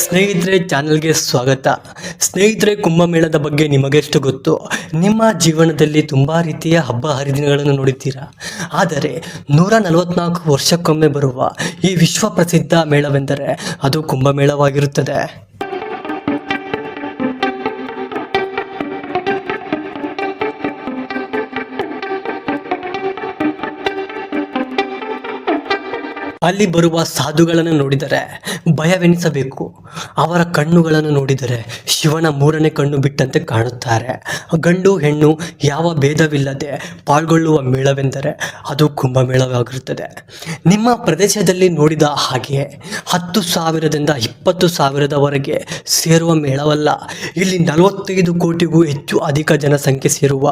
ಸ್ನೇಹಿತರೆ ಚಾನಲ್ಗೆ ಸ್ವಾಗತ. ಸ್ನೇಹಿತರೆ ಕುಂಭಮೇಳದ ಬಗ್ಗೆ ನಿಮಗೆಷ್ಟು ಗೊತ್ತು? ನಿಮ್ಮ ಜೀವನದಲ್ಲಿ ತುಂಬ ರೀತಿಯ ಹಬ್ಬ ಹರಿದಿನಗಳನ್ನು ನೋಡಿದ್ದೀರಾ? ಆದರೆ ನೂರ ನಲವತ್ನಾಲ್ಕು ವರ್ಷಕ್ಕೊಮ್ಮೆ ಬರುವ ಈ ವಿಶ್ವ ಪ್ರಸಿದ್ಧ ಮೇಳವೆಂದರೆ ಅದು ಕುಂಭಮೇಳವಾಗಿರುತ್ತದೆ. ಅಲ್ಲಿ ಬರುವ ಸಾಧುಗಳನ್ನು ನೋಡಿದರೆ ಭಯವೆನಿಸಬೇಕು. ಅವರ ಕಣ್ಣುಗಳನ್ನು ನೋಡಿದರೆ ಶಿವನ ಮೂರನೇ ಕಣ್ಣು ಬಿಟ್ಟಂತೆ ಕಾಣುತ್ತಾರೆ. ಗಂಡು ಹೆಣ್ಣು ಯಾವ ಭೇದವಿಲ್ಲದೆ ಪಾಲ್ಗೊಳ್ಳುವ ಮೇಳವೆಂದರೆ ಅದು ಕುಂಭಮೇಳವಾಗಿರುತ್ತದೆ ನಿಮ್ಮ ಪ್ರದೇಶದಲ್ಲಿ ನೋಡಿದ ಹಾಗೆ ಹತ್ತು ಸಾವಿರದಿಂದ ಇಪ್ಪತ್ತು ಸಾವಿರದವರೆಗೆ ಸೇರುವ ಮೇಳವಲ್ಲ. ಇಲ್ಲಿ ನಲವತ್ತೈದು ಕೋಟಿಗೂ ಹೆಚ್ಚು ಅಧಿಕ ಜನಸಂಖ್ಯೆ ಸೇರುವ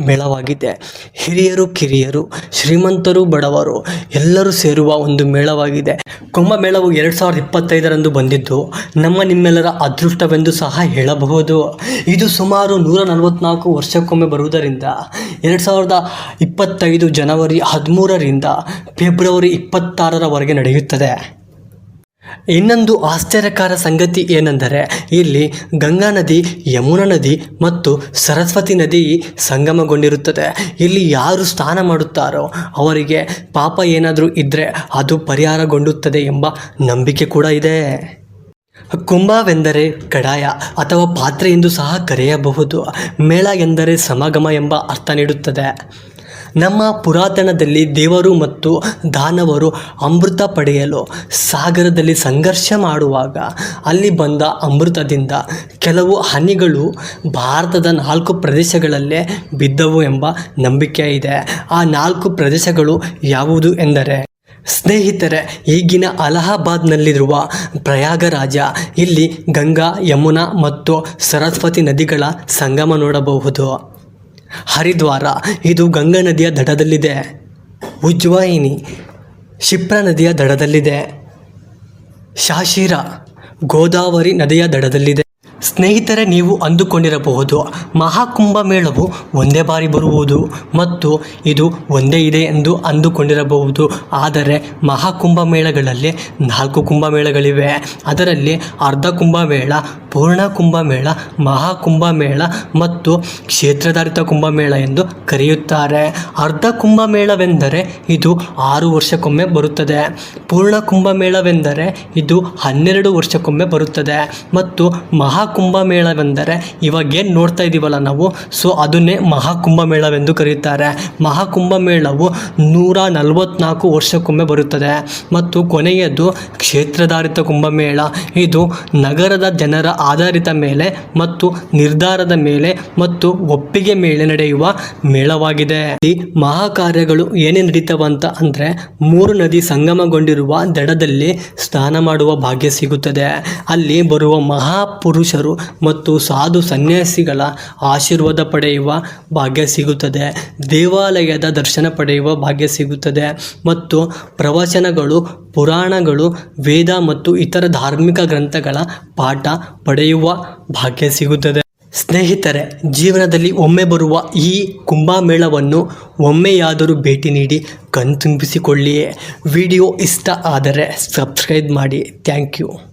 ಮೇಳವಾಗಿದೆ. ಹಿರಿಯರು, ಕಿರಿಯರು, ಶ್ರೀಮಂತರು, ಬಡವರು ಎಲ್ಲರೂ ಸೇರುವ ಒಂದು ಮೇಳವಾಗಿದೆ. ಕುಂಭಮೇಳವು ಎರಡು ಸಾವಿರದ ಇಪ್ಪತ್ತೈದರಂದು ಬಂದಿದ್ದು ನಮ್ಮ ನಿಮ್ಮೆಲ್ಲರ ಅದೃಷ್ಟವೆಂದು ಸಹ ಹೇಳಬಹುದು. ಇದು ಸುಮಾರು ನೂರ ನಲವತ್ನಾಲ್ಕು ವರ್ಷಕ್ಕೊಮ್ಮೆ ಬರುವುದರಿಂದ ಎರಡು ಸಾವಿರದ ಇಪ್ಪತ್ತೈದು ಜನವರಿ ಹದಿಮೂರರಿಂದ ಫೆಬ್ರವರಿ ಇಪ್ಪತ್ತಾರರವರೆಗೆ ನಡೆಯುತ್ತದೆ. ಇನ್ನೊಂದು ಆಶ್ಚರ್ಯಕರ ಸಂಗತಿ ಏನೆಂದರೆ, ಇಲ್ಲಿ ಗಂಗಾ ನದಿ, ಯಮುನಾ ನದಿ ಮತ್ತು ಸರಸ್ವತಿ ನದಿ ಸಂಗಮಗೊಂಡಿರುತ್ತದೆ. ಇಲ್ಲಿ ಯಾರು ಸ್ನಾನ ಮಾಡುತ್ತಾರೋ, ಅವರಿಗೆ ಪಾಪ ಏನಾದರೂ ಇದ್ದರೆ ಅದು ಪರಿಹಾರಗೊಂಡುತ್ತದೆ ಎಂಬ ನಂಬಿಕೆ ಕೂಡ ಇದೆ. ಕುಂಭವೆಂದರೆ ಕಡಾಯ ಅಥವಾ ಪಾತ್ರೆ ಎಂದು ಸಹ ಕರೆಯಬಹುದು. ಮೇಳ ಎಂದರೆ ಸಮಾಗಮ ಎಂಬ ಅರ್ಥ ನೀಡುತ್ತದೆ. ನಮ್ಮ ಪುರಾತನದಲ್ಲಿ ದೇವರು ಮತ್ತು ದಾನವರು ಅಮೃತ ಪಡೆಯಲು ಸಾಗರದಲ್ಲಿ ಸಂಘರ್ಷ ಮಾಡುವಾಗ ಅಲ್ಲಿ ಬಂದ ಅಮೃತದಿಂದ ಕೆಲವು ಹನಿಗಳು ಭಾರತದ ನಾಲ್ಕು ಪ್ರದೇಶಗಳಲ್ಲೇ ಬಿದ್ದವು ಎಂಬ ನಂಬಿಕೆ ಇದೆ. ಆ ನಾಲ್ಕು ಪ್ರದೇಶಗಳು ಯಾವುದು ಎಂದರೆ, ಸ್ನೇಹಿತರೆ, ಈಗಿನ ಅಲಹಾಬಾದ್ನಲ್ಲಿರುವ ಪ್ರಯಾಗರಾಜ. ಇಲ್ಲಿ ಗಂಗಾ, ಯಮುನಾ ಮತ್ತು ಸರಸ್ವತಿ ನದಿಗಳ ಸಂಗಮ ನೋಡಬಹುದು. ಹರಿದ್ವಾರ. ಇದು ಗಂಗಾ ನದಿಯ ದಡದಲ್ಲಿದೆ. ಉಜ್ವಾಯಿನಿ ಶಿಪ್ರಾ ನದಿಯ ದಡದಲ್ಲಿದೆ. ಶಾಶಿರ ಗೋದಾವರಿ ನದಿಯ ದಡದಲ್ಲಿದೆ. ಸ್ನೇಹಿತರೆ, ನೀವು ಅಂದುಕೊಂಡಿರಬಹುದು, ಮಹಾಕುಂಭ ಮೇಳವು ಒಂದೇ ಬಾರಿ ಬರುವುದು ಮತ್ತು ಇದು ಒಂದೇ ಇದೆ ಎಂದು ಅಂದುಕೊಂಡಿರಬಹುದು. ಆದರೆ, ಮಹಾಕುಂಭ ಮೇಳಗಳಲ್ಲಿ ನಾಲ್ಕು ಕುಂಭಮೇಳಗಳಿವೆ ಅದರಲ್ಲಿ ಅರ್ಧ ಕುಂಭಮೇಳ ಪೂರ್ಣ ಮಹಾಕುಂಭ ಮೇಳ ಮತ್ತು ಕ್ಷೇತ್ರಧಾರಿತ ಕುಂಭಮೇಳ ಎಂದು ಕರೆಯುತ್ತಾರೆ. ಅರ್ಧ ಕುಂಭಮೇಳವೆಂದರೆ ಇದು ಆರು ವರ್ಷಕ್ಕೊಮ್ಮೆ ಬರುತ್ತದೆ. ಪೂರ್ಣ ಕುಂಭಮೇಳವೆಂದರೆ ಇದು ಹನ್ನೆರಡು ವರ್ಷಕ್ಕೊಮ್ಮೆ ಬರುತ್ತದೆ ಮತ್ತು ಮಹಾಕುಂಭಮೇಳವೆಂದರೆ ಇವಾಗೇನು ನೋಡ್ತಾ ಇದ್ದೀವಲ್ಲ ನಾವು? ಸೊ ಅದನ್ನೇ ಮಹಾಕುಂಭಮೇಳವೆಂದು ಕರೆಯುತ್ತಾರೆ ಮಹಾಕುಂಭಮೇಳವು ನೂರ ನಲವತ್ತ್ನಾಲ್ಕು ವರ್ಷಕ್ಕೊಮ್ಮೆ ಬರುತ್ತದೆ. ಮತ್ತು ಕೊನೆಯದು ಕ್ಷೇತ್ರಧಾರಿತ ಕುಂಭಮೇಳ. ಇದು ನಗರದ ಜನರ ಆಧಾರಿತ ಮೇಲೆ ಮತ್ತು ನಿರ್ಧಾರದ ಮೇಲೆ ಮತ್ತು ಒಪ್ಪಿಗೆ ಮೇಲೆ ನಡೆಯುವ ಮೇಳವಾಗಿದೆ. ಈ ಮಹಾಕಾರ್ಯಗಳು ಏನೇ ನಡೀತವಂತ ಅಂದರೆ ಮೂರು ನದಿ ಸಂಗಮಗೊಂಡಿರುವ ದಡದಲ್ಲಿ ಸ್ನಾನ ಮಾಡುವ ಭಾಗ್ಯ ಸಿಗುತ್ತದೆ. ಅಲ್ಲಿ ಬರುವ ಮಹಾಪುರುಷರು ಮತ್ತು ಸಾಧು ಸನ್ಯಾಸಿಗಳ ಆಶೀರ್ವಾದ ಪಡೆಯುವ ಭಾಗ್ಯ ಸಿಗುತ್ತದೆ. ದೇವಾಲಯದ ದರ್ಶನ ಪಡೆಯುವ ಭಾಗ್ಯ ಸಿಗುತ್ತದೆ ಮತ್ತು ಪ್ರವಚನಗಳು, ಪುರಾಣಗಳು, ವೇದ ಮತ್ತು ಇತರ ಧಾರ್ಮಿಕ ಗ್ರಂಥಗಳ ಪಾಠ ಪಡೆಯುವ ಭಾಗ್ಯ ಸಿಗುತ್ತದೆ. ಸ್ನೇಹಿತರೆ, ಜೀವನದಲ್ಲಿ ಒಮ್ಮೆ ಬರುವ ಈ ಕುಂಭಮೇಳವನ್ನು ಒಮ್ಮೆಯಾದರೂ ಭೇಟಿ ನೀಡಿ ಕಣ್ತುಂಬಿಸಿಕೊಳ್ಳಿ ವಿಡಿಯೋ ಇಷ್ಟ ಆದರೆ ಸಬ್ಸ್ಕ್ರೈಬ್ ಮಾಡಿ. Thank you.